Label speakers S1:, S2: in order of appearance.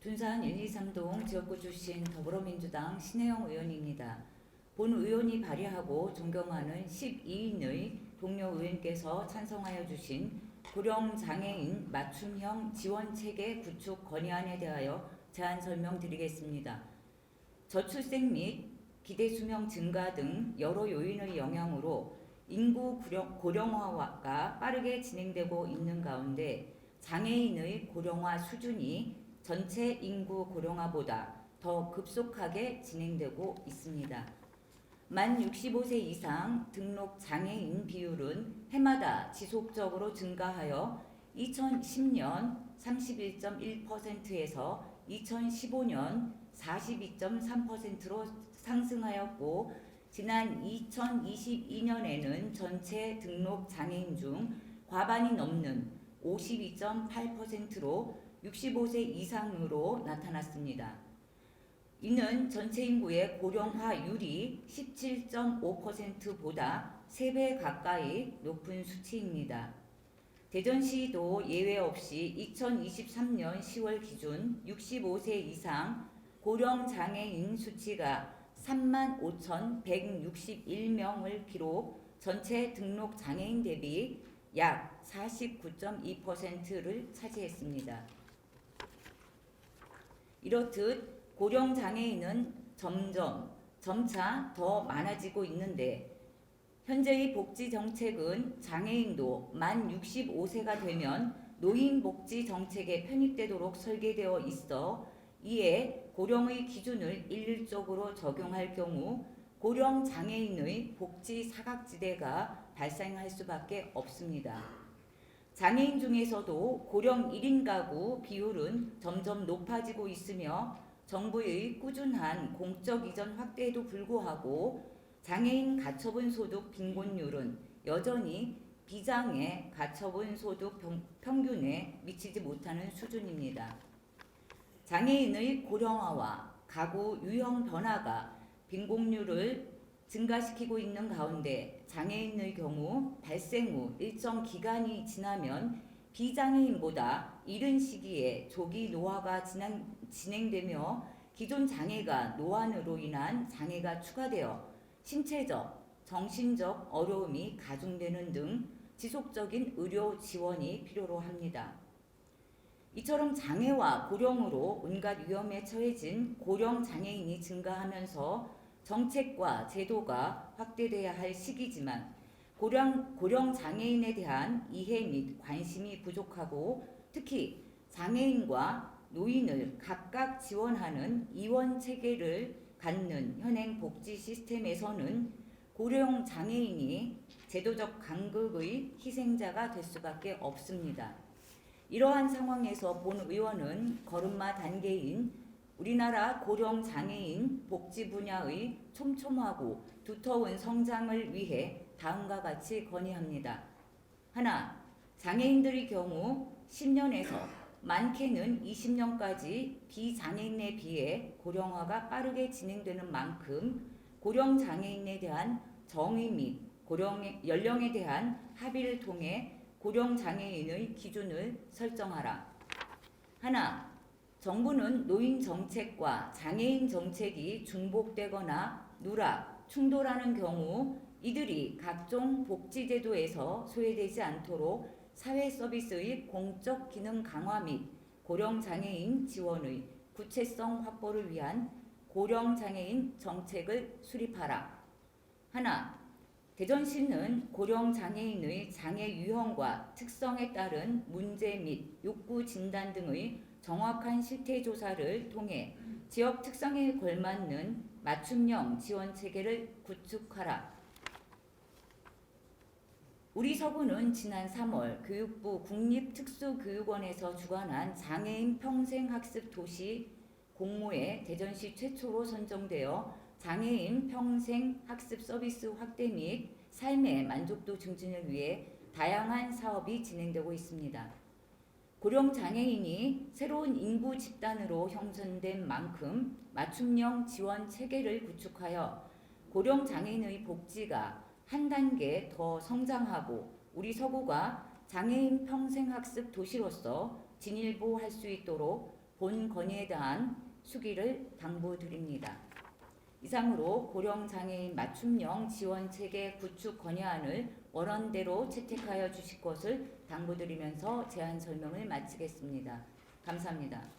S1: 둔산 1, 2, 3동 지역구 출신 더불어민주당 신혜영 의원입니다. 본 의원이 발의하고 존경하는 12인의 동료 의원께서 찬성하여 주신 고령 장애인 맞춤형 지원 체계 구축 건의안에 대하여 제안 설명드리겠습니다. 저출생 및 기대 수명 증가 등 여러 요인의 영향으로 인구 고령- 고령화가 빠르게 진행되고 있는 가운데 장애인의 고령화 수준이 전체 인구 고령화보다 더 급속하게 진행되고 있습니다. 만 65세 이상 등록 장애인 비율은 해마다 지속적으로 증가하여 2010년 31.1%에서 2015년 42.3%로 상승하였고 지난 2022년에는 전체 등록 장애인 중 과반이 넘는 52.8%로 65세 이상으로 나타났습니다. 이는 전체 인구의 고령화율이 17.5%보다 3배 가까이 높은 수치입니다. 대전시도 예외 없이 2023년 10월 기준 65세 이상 고령 장애인 수치가 35,161명을 기록 전체 등록 장애인 대비 약 49.2%를 차지했습니다. 이렇듯 고령 장애인은 점점 점차 더 많아지고 있는데 현재의 복지 정책은 장애인도 만 65세가 되면 노인 복지 정책에 편입되도록 설계되어 있어 이에 고령의 기준을 일률적으로 적용할 경우 고령 장애인의 복지 사각지대가 발생할 수밖에 없습니다. 장애인 중에서도 고령 1인 가구 비율은 점점 높아지고 있으며 정부의 꾸준한 공적 이전 확대에도 불구하고 장애인 가처분 소득 빈곤율은 여전히 비장애 가처분 소득 평- 평균에 미치지 못하는 수준입니다. 장애인의 고령화와 가구 유형 변화가 빈곤율을 증가시키고 있는 가운데 장애인의 경우 발생 후 일정 기간이 지나면 비장애인보다 이른 시기에 조기 노화가 진행, 진행되며 기존 장애가 노안으로 인한 장애가 추가되어 신체적, 정신적 어려움이 가중되는 등 지속적인 의료 지원이 필요로 합니다. 이처럼 장애와 고령으로 온갖 위험에 처해진 고령 장애인이 증가하면서 정책과 제도가 확대돼야 할 시기지만 고령, 고령 장애인에 대한 이해 및 관심이 부족하고 특히 장애인과 노인을 각각 지원하는 이원 체계를 갖는 현행 복지 시스템에서는 고령 장애인이 제도적 간극의 희생자가 될 수밖에 없습니다. 이러한 상황에서 본 의원은 걸음마 단계인 우리나라 고령 장애인 복지 분야의 촘촘하고 두터운 성장을 위해 다음과 같이 건의합니다. 하나, 장애인들의 경우 10년에서 많게는 20년까지 비장애인에 비해 고령화가 빠르게 진행되는 만큼 고령 장애인에 대한 정의 및 고령 연령에 대한 합의를 통해 고령 장애인의 기준을 설정하라. 하나, 정부는 노인 정책과 장애인 정책이 중복되거나 누락, 충돌하는 경우 이들이 각종 복지제도에서 소외되지 않도록 사회 서비스의 공적 기능 강화 및 고령 장애인 지원의 구체성 확보를 위한 고령 장애인 정책을 수립하라. 하나, 대전시는 고령 장애인의 장애 유형과 특성에 따른 문제 및 욕구 진단 등의 정확한 실태 조사를 통해 지역 특성에 걸맞는 맞춤형 지원 체계를 구축하라. 우리 서구는 지난 3월 교육부 국립특수교육원에서 주관한 장애인 평생학습 도시 공모에 대전시 최초로 선정되어 장애인 평생 학습 서비스 확대 및 삶의 만족도 증진을 위해 다양한 사업이 진행되고 있습니다. 고령 장애인이 새로운 인구 집단으로 형성된 만큼 맞춤형 지원 체계를 구축하여 고령 장애인의 복지가 한 단계 더 성장하고 우리 서구가 장애인 평생학습 도시로서 진일보할 수 있도록 본 건의에 대한 수기를 당부드립니다. 이상으로 고령장애인 맞춤형 지원체계 구축 건의안을 원안대로 채택하여 주실 것을 당부드리면서 제안 설명을 마치겠습니다. 감사합니다.